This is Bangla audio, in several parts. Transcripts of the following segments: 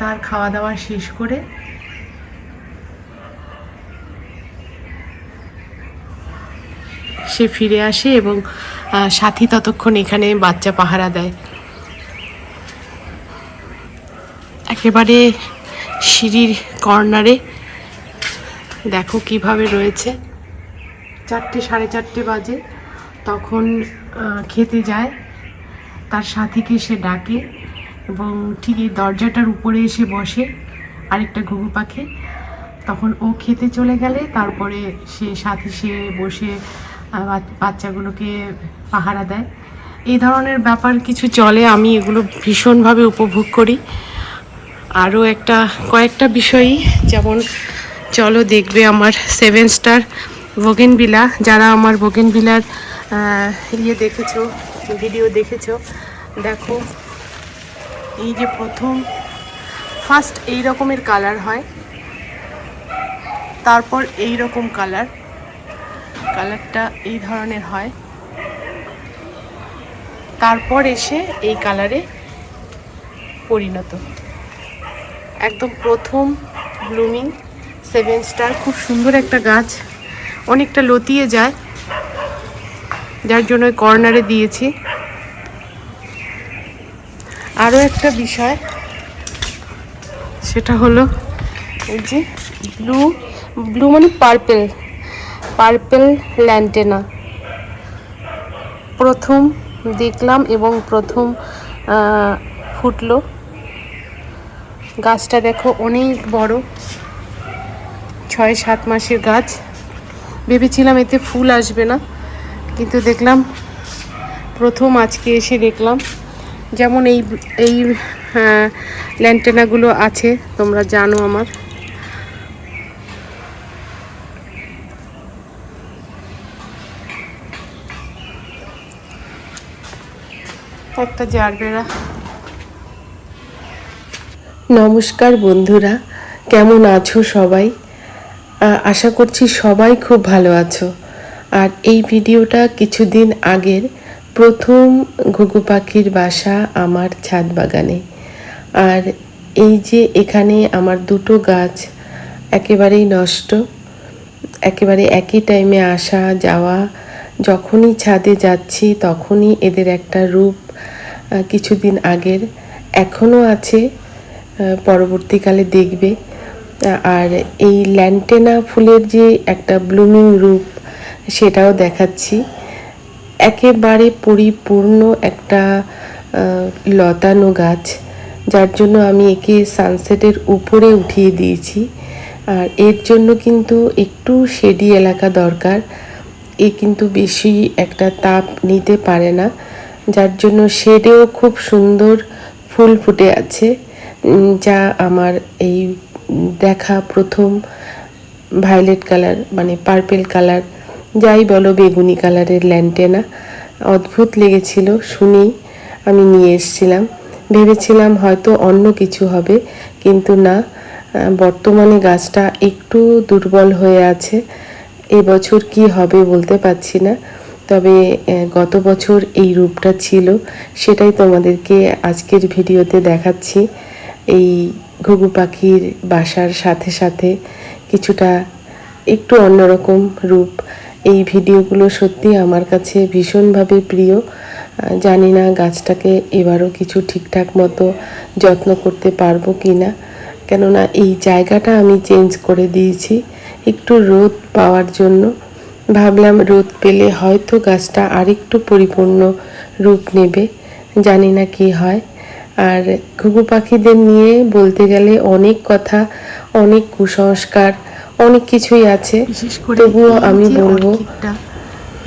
তার খাওয়া দাওয়া শেষ করে সে ফিরে আসে এবং সাথী ততক্ষণ এখানে বাচ্চা পাহারা দেয়। একেবারে সিঁড়ির কর্নারে। দেখো কীভাবে রয়েছে। চারটে, সাড়ে চারটে বাজে। তখন খেতে যায়। তার সাথীকে সে ডাকে। এবং ঠিক এই দরজাটার উপরে এসে বসে আরেকটা ঘুঘু পাখি। তখন ও খেতে চলে গেলে, তারপরে সে সাথী সে বসে বাচ্চাগুলোকে পাহারা দেয়। এই ধরনের ব্যাপার কিছু চলে, আমি এগুলো ভীষণভাবে উপভোগ করি। আরও একটা, কয়েকটা বিষয়ই, যেমন চলো দেখবে আমার সেভেন স্টার বোগেনভিলা যারা আমার বোগেনভিলার ইয়ে দেখেছ, ভিডিও দেখেছ, দেখো। এই যে প্রথম ফার্স্ট এই রকমের কালার হয়, তারপর এই রকম কালার কালারটা এই ধরনের হয়। তারপর এসে এই কালারে পরিণত। একদম প্রথম ব্লুমিং সেভেন স্টার খুব সুন্দর একটা গাছ, অনেকটা লতিয়ে যায়, যার জন্য কর্নারে দিয়েছি। আরও একটা বিষয়। সেটা হলো এই যে ব্লু ব্লু মানে পার্পেল পার্পেল ল্যান্টেনা প্রথম দেখলাম এবং প্রথম ফুটলো। গাছটা দেখো অনেক বড় ছয় সাত মাসের গাছ। ভেবেছিলাম এতে ফুল আসবে না, কিন্তু দেখলাম প্রথম আজকে এসে দেখলাম। যেমন এই এই ল্যান্টেনাগুলো আছে, তোমরা জানো আমার। একটা নমস্কার বন্ধুরা, কেমন আছো সবাই? আশা করছি সবাই খুব ভালো আছো। আর এই ভিডিওটা কিছুদিন আগের প্রথম ঘুঘু পাখির বাসা আমার ছাদ বাগানে। আর এই যে এখানে আমার দুটো গাছ একেবারেই নষ্ট, একেবারে একই টাইমে আসা, যাওয়া, যখনই ছাদে যাচ্ছি তখনই এদের একটা রূপ কিছুদিন আগের এখনও আছে পরবর্তীকালে দেখবে। আর এই ল্যান্টেনা ফুলের যে একটা ব্লুমিং রূপ, সেটাও দেখাচ্ছি। একেবারে পরিপূর্ণ একটা লতানো গাছ, যার জন্য আমি একে সানসেটের উপরে উঠিয়ে দিয়েছি। আর এর জন্য কিন্তু একটু শেডি এলাকা দরকার। এ কিন্তু বেশি একটা তাপ নিতে পারে না, যার জন্য শেডেও খুব সুন্দর ফুল ফুটে আছে যা আমার এই দেখা প্রথম ভায়োলেট কালার মানে পার্পেল কালার যাই বলো, বেগুনি কালারের ল্যান্টেনা অদ্ভুত লেগেছিল শুনেই আমি নিয়ে এসেছিলাম। ভেবেছিলাম হয়তো অন্য কিছু হবে, কিন্তু না, বর্তমানে গাছটা একটু দুর্বল হয়ে আছে। এবছর কি হবে বলতে পারছি না, তবে গত বছর এই রূপটা ছিল, সেটাই তোমাদেরকে আজকের ভিডিওতে দেখাচ্ছি। এই ঘুঘু পাখির বাসার সাথে সাথে কিছুটা একটু অন্যরকম রূপ। এই ভিডিওগুলো সত্যি আমার কাছে ভীষণভাবে প্রিয়। জানি না গাছটাকে এবারও কিছু ঠিকঠাক মতো যত্ন করতে পারব কি না কেননা এই জায়গাটা আমি চেঞ্জ করে দিয়েছি একটু রোদ পাওয়ার জন্য। ভাবলাম রোদ পেলে হয়তো গাছটা আরেকটু পরিপূর্ণ রূপ নেবে। জানি না কি হয়। আর ঘুঘু পাখিদের নিয়ে বলতে গেলে অনেক কথা, অনেক কুসংস্কার অনেক কিছুই আছে। তবুও আমি বলব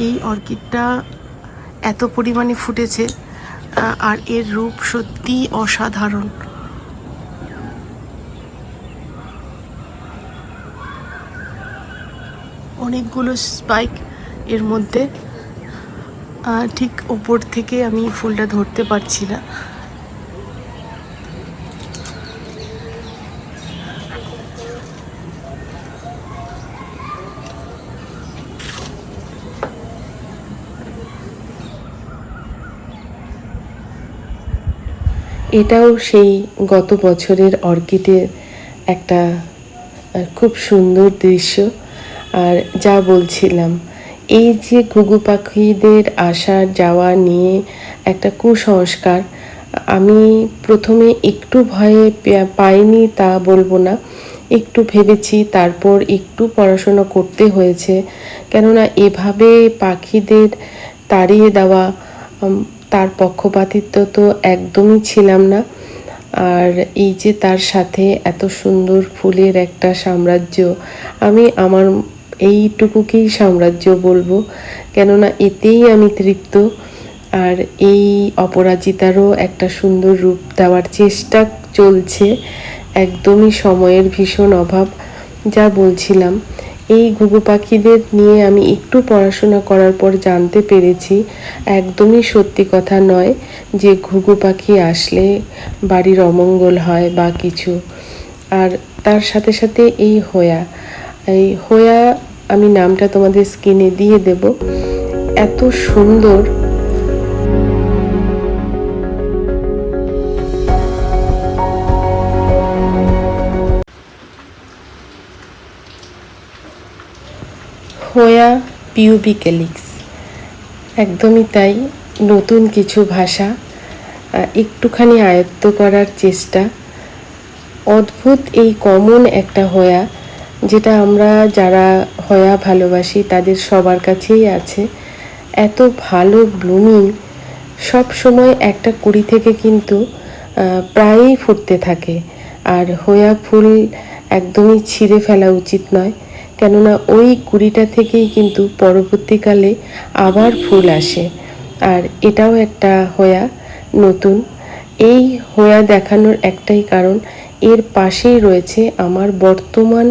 এই অর্কিডটা এত পরিমাণে ফুটেছে আর এর রূপ সত্যি অসাধারণ। অনেকগুলো স্পাইক এর মধ্যে ঠিক ওপর থেকে আমি ফুলটা ধরতে পারছি না। এটাও সেই গত বছরের অর্কিডের একটা খুব সুন্দর দৃশ্য। আর যা বলছিলাম, এই যে ঘুঘু পাখিদের আসা যাওয়া নিয়ে একটা কুসংস্কার, আমি প্রথমে একটু ভয়ে পাইনি তা বলব না। একটু ভেবেছি, তারপর একটু পড়াশোনা করতে হয়েছে। কেননা এভাবে পাখিদের তাড়িয়ে দেওয়া তার পক্ষপাতিত্ব তো একদমই ছিলাম না। আর এই যে তার সাথে এত সুন্দর ফুলের একটা সাম্রাজ্য, আমি আমার এইটুকুকেই সাম্রাজ্য বলব। কেননা এতেই আমি তৃপ্ত। আর এই অপরাজিতারও একটা সুন্দর রূপ দেওয়ার চেষ্টা চলছে। একদমই সময়ের ভীষণ অভাব, যা বলছিলাম। এই ঘুঘু পাখিদের নিয়ে আমি একটু পড়াশোনা করার পর জানতে পেরেছি, একদমই সত্যি কথা নয় যে ঘুঘু পাখি আসলে বাড়ির অমঙ্গল হয় বা কিছু। আর তার সাথে সাথে এই হোয়া এই হোয়া আমি নামটা তোমাদের স্ক্রিনে দিয়ে দেব। এত সুন্দর হোয়া পিউবিক্যালিক্স একদমই তাই, নতুন কিছু ভাষা একটুখানি আয়ত্ত করার চেষ্টা। অদ্ভুত এই কমন একটা হয়া, যেটা আমরা যারা হয়া ভালোবাসি, তাদের সবার কাছেই আছে। এত ভালো ব্লুমিং, সব সময় একটা কুড়ি থেকে কিন্তু প্রায়ই ফুটতে থাকে। আর হোয়া ফুল একদমই ছিঁড়ে ফেলা উচিত নয়। কেননা ওই কুড়িটা থেকেই কিন্তু পরবর্তীকালে আবার ফুল আসে। আর এটাও একটা হোয়া নতুন। এই হোয়া দেখানোর একটাই কারণ, এর পাশেই রয়েছে আমার বর্তমান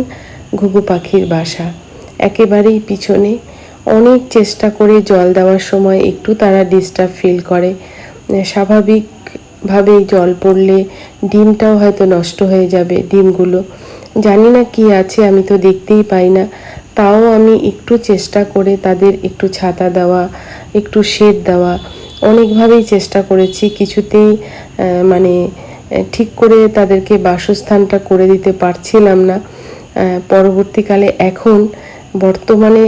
ঘুঘু পাখির বাসা। একেবারেই পিছনে। অনেক চেষ্টা করে জল দেওয়ার সময় একটু তারা ডিস্টার্ব ফিল করে। স্বাভাবিকভাবেই জল পড়লে ডিমটাও হয়তো নষ্ট হয়ে যাবে ডিমগুলো। জানি না কি আছে, আমি তো দেখতেই পাই না। তাও আমি একটু চেষ্টা করে তাদের একটু ছাতা দেওয়া, একটু শেড দেওয়া, অনেকভাবেই চেষ্টা করেছি। কিছুতেই মানে ঠিক করে তাদেরকে বাসস্থানটা করে দিতে পারছিলাম না। পরবর্তীকালে এখন, বর্তমানে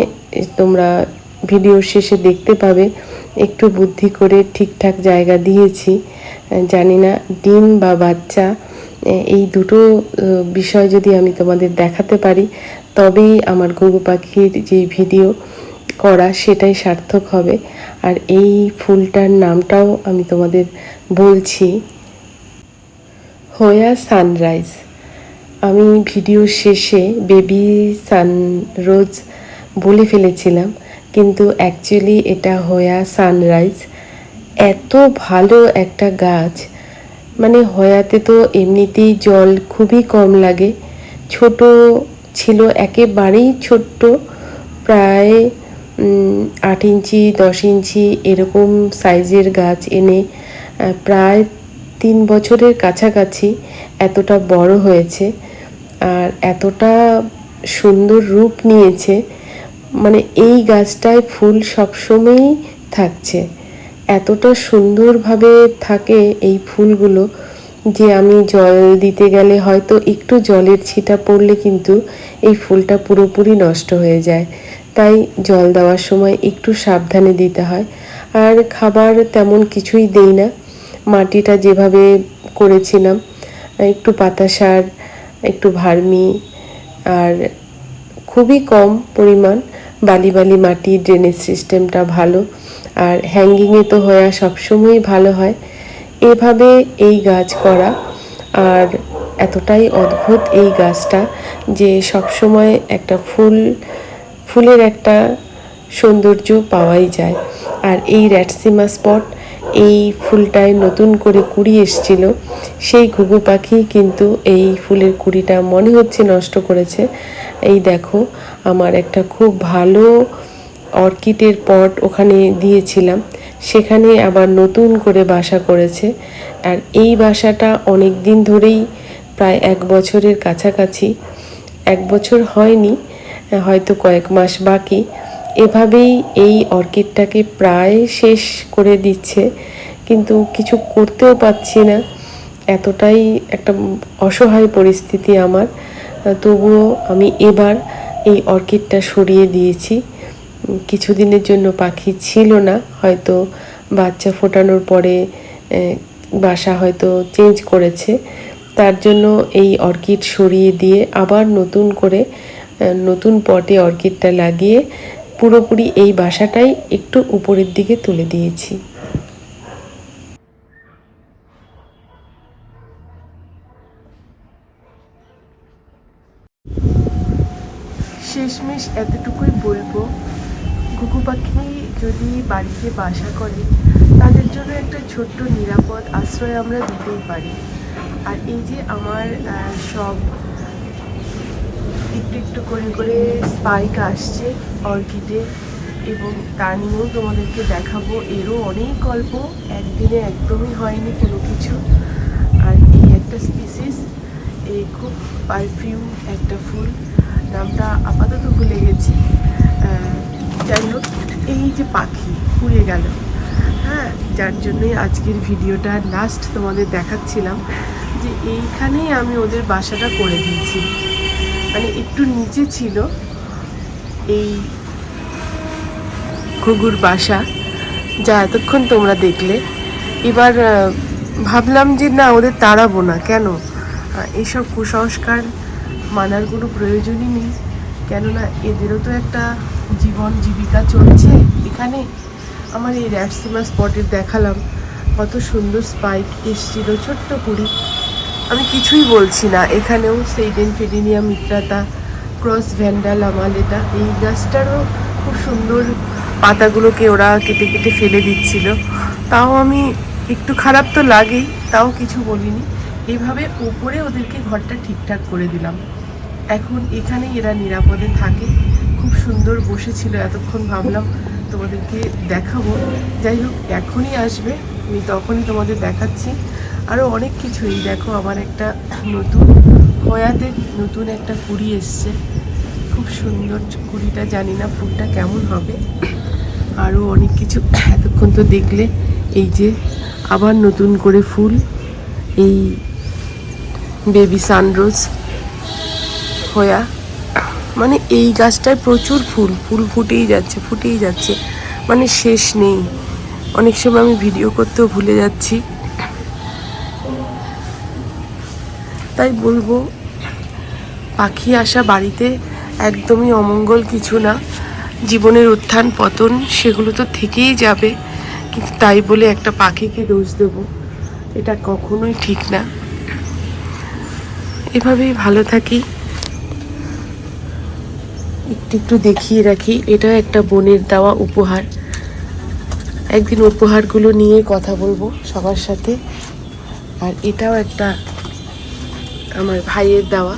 তোমরা ভিডিও শেষে দেখতে পাবে, একটু বুদ্ধি করে ঠিকঠাক জায়গা দিয়েছি। জানি না, ডিম বা বাচ্চা এই দুটো বিষয় যদি আমি তোমাদের দেখাতে পারি, তবেই আমার ঘুঘু পাখির যে ভিডিও করা সেটাই সার্থক হবে। আর এই ফুলটার নামটাও আমি তোমাদের বলছি, হোয়া সানরাইজ। আমি ভিডিও শেষে বেবি সানরোজ বলে ফেলেছিলাম, কিন্তু অ্যাকচুয়ালি এটা হোয়া সানরাইজ। এত ভালো একটা গাছ মানে হয়াতে তো এমনিতেই জল খুবই কম লাগে। ছোট ছিল, একেবারেই ছোট্ট, প্রায় আট ইঞ্চি, দশ ইঞ্চি এরকম সাইজের গাছ এনে প্রায় তিন বছরের কাছাকাছি এতটা বড় হয়েছে। আর এতটা সুন্দর রূপ নিয়েছে। মানে এই গাছটায় ফুল সবসময়ই থাকছে। এতটা সুন্দরভাবে থাকে এই ফুলগুলো যে আমি জল দিতে গেলে হয়তো একটু জলের ছিটা পড়লে কিন্তু এই ফুলটা পুরোপুরি নষ্ট হয়ে যায়। তাই জল দেওয়ার সময় একটু সাবধানে দিতে হয়। আর খাবার তেমন কিছুই দেই না। মাটিটা যেভাবে করেছিলাম, একটু পাতা সার, একটু ভার্মি আর খুবই কম পরিমাণ বালি বালি মাটি ড্রেনেজ সিস্টেমটা ভালো। আর হ্যাঙ্গিংয়ে তো হয়ে সবসময়ই ভালো হয়। এভাবে এই গাছ করা আর এতটাই অদ্ভুত এই গাছটা যে সবসময় একটা ফুল, ফুলের একটা সৌন্দর্য পাওয়াই যায়। আর এই র্যাটসিমা স্পট এই ফুলটায় নতুন করে কুড়ি এসছিল। সেই ঘুঘু পাখি কিন্তু এই ফুলের কুড়িটা মনে হচ্ছে নষ্ট করেছে। এই দেখো, আমার একটা খুব ভালো অর্কিডের পট ওখানে দিয়েছিলাম। সেখানে আবার নতুন করে বাসা করেছে। আর এই বাসাটা অনেক দিন ধরেই প্রায় এক বছরের কাছাকাছি। এক বছর হয়নি, হয়তো কয়েক মাস বাকি। এভাবেই এই অর্কিডটাকে প্রায় শেষ করে দিচ্ছে। কিন্তু কিছু করতেও পারছি না। এতটাই একটা অসহায় পরিস্থিতি আমার। তবুও আমি এবার এই অর্কিডটা সরিয়ে দিয়েছি। কিছুদিনের জন্য পাখি ছিল না, হয়তো বাচ্চা ফোটানোর পরে বাসা হয়তো চেঞ্জ করেছে। তার জন্য এই অর্কিড সরিয়ে দিয়ে আবার নতুন করে নতুন পটে অর্কিডটা লাগিয়ে পুরোপুরি এই বাসাটাই একটু উপরের দিকে তুলে দিয়েছি। শেষমেশ এতটুকুই বলব। ঘুঘু পাখি যদি বাড়িতে বাসা করে, তাদের জন্য একটা ছোট্ট নিরাপদ আশ্রয় আমরা দিতেই পারি। আর এই যে আমার সব একটু একটু করে করে স্পাইক আসছে অর্কিডে, এবং তা নিয়েও তোমাদেরকে দেখাবো। এরও অনেক গল্প, একদিনে একদমই হয়নি কোনো কিছু। আর এই একটা স্পিসিস এই খুব পারফিউম একটা ফুল, নামটা আপাতত ভুলে গেছি। যাই হোক, এই যে পাখি উড়ে গেল। হ্যাঁ যার জন্যই আজকের ভিডিওটা লাস্ট তোমাদের দেখাচ্ছিলাম যে এইখানেই আমি ওদের বাসাটা করে দিয়েছি। মানে একটু নিচে ছিল এই ঘুঘুর বাসা। যা এতক্ষণ তোমরা দেখলে। এবার ভাবলাম যে না, ওদের তাড়াবো না। কেন? এইসব কুসংস্কার মানার কোনো প্রয়োজনই নেই। কেননা এদেরও তো একটা জীবন জীবিকা চলছে। এখানে আমার এই র্যাপসিমা স্পটের দেখালাম। কত সুন্দর স্পাইক এসছিল, ছোট্ট কুড়ি আমি কিছুই বলছি না। এখানেও সেইডেন ফেডিনিয়া মিত্রাতা, ক্রস ভ্যান্ডাল, আমালেটা, এই গাছটারও খুব সুন্দর পাতাগুলোকে ওরা কেটে কেটে ফেলে দিচ্ছিল। তাও আমি একটু খারাপ তো লাগেই, তাও কিছু বলিনি। এইভাবে উপরে ওদেরকে ঘরটা ঠিকঠাক করে দিলাম। এখন এখানে এরা নিরাপদে থাকে। খুব সুন্দর বসেছিল, এতক্ষণ ভাবলাম তোমাদেরকে দেখাবো। যাই হোক, এখনই আসবে, আমি তখনই তোমাদের দেখাচ্ছি। আরও অনেক কিছুই, দেখো আমার একটা নতুন হয়াতে নতুন একটা কুড়ি এসছে। খুব সুন্দর কুড়িটা, জানি না ফুলটা কেমন হবে। আরও অনেক কিছু, এতক্ষণ তো দেখলে, এই যে আবার নতুন করে ফুল, এই বেবি সানরোজ হয়া। মানে এই গাছটায় প্রচুর ফুল ফুল ফুটেই যাচ্ছে ফুটেই যাচ্ছে। মানে শেষ নেই। অনেক সময় আমি ভিডিও করতেও ভুলে যাচ্ছি। তাই বলব, পাখি আসা বাড়িতে একদমই অমঙ্গল কিছু না। জীবনের উত্থান, পতন, সেগুলো তো থেকেই যাবে। কিন্তু তাই বলে একটা পাখিকে দোষ দেবো, এটা কখনোই ঠিক না। এভাবেই ভালো থাকি। একটু একটু দেখিয়ে রাখি, এটাও একটা বোনের দেওয়া উপহার। একদিন উপহারগুলো নিয়ে কথা বলব সবার সাথে। আর এটাও একটা আমার ভাইয়ের দেওয়া,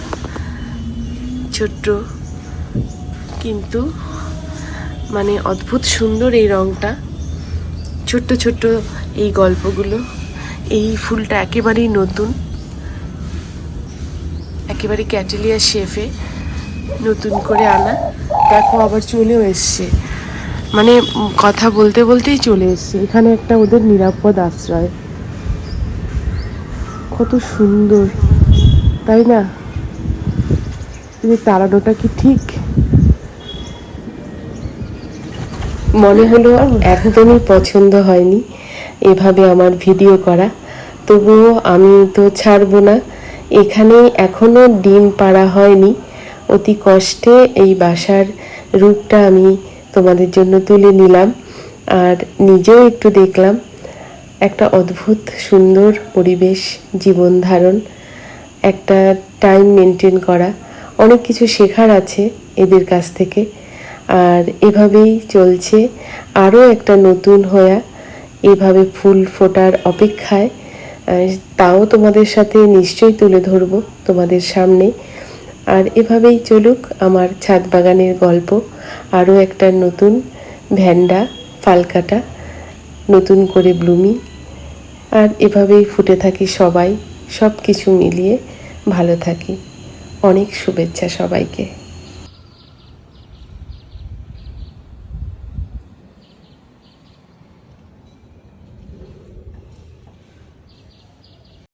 ছোট্ট, কিন্তু মানে অদ্ভুত সুন্দর এই রংটা। ছোট্ট ছোট্ট এই গল্পগুলো, এই ফুলটা একেবারেই নতুন, একেবারে ক্যাটেলিয়া শেফে। নতুন করে আনা। দেখো আবার চলেও এসছে। মানে কথা বলতে বলতেই চলে এসছে। এখানে একটা ওদের নিরাপদ আশ্রয়। কত সুন্দর। তাই না? কিন্তু তাড়ানোটা কি ঠিক? মনে হলো একদমই পছন্দ হয়নি এভাবে আমার ভিডিও করা। তবুও আমি তো ছাড়বো না। এখানে এখনও ডিম পাড়া হয়নি। অতি কষ্টে এই বাসার রূপটা আমি তোমাদের জন্য তুলে নিলাম। আর নিজেও একটু দেখলাম, একটা অদ্ভুত সুন্দর পরিবেশ, জীবন ধারণ, একটা টাইম মেনটেন করা। অনেক কিছু শেখার আছে এদের কাছ থেকে। আর এভাবেই চলছে। আরও একটা নতুন হয়া, এভাবে ফুল ফোটার অপেক্ষায়। তাও তোমাদের সাথে নিশ্চয়ই তুলে ধরবো তোমাদের সামনে। আর এভাবেই চলুক আমার ছাদ বাগানের গল্প। আরও একটা নতুন ভ্যান্ডা ফালকাটা, নতুন করে ব্লুমি। আর এভাবেই ফুটে থাকি সবাই সব কিছু মিলিয়ে ভালো থাকি। অনেক শুভেচ্ছা সবাইকে।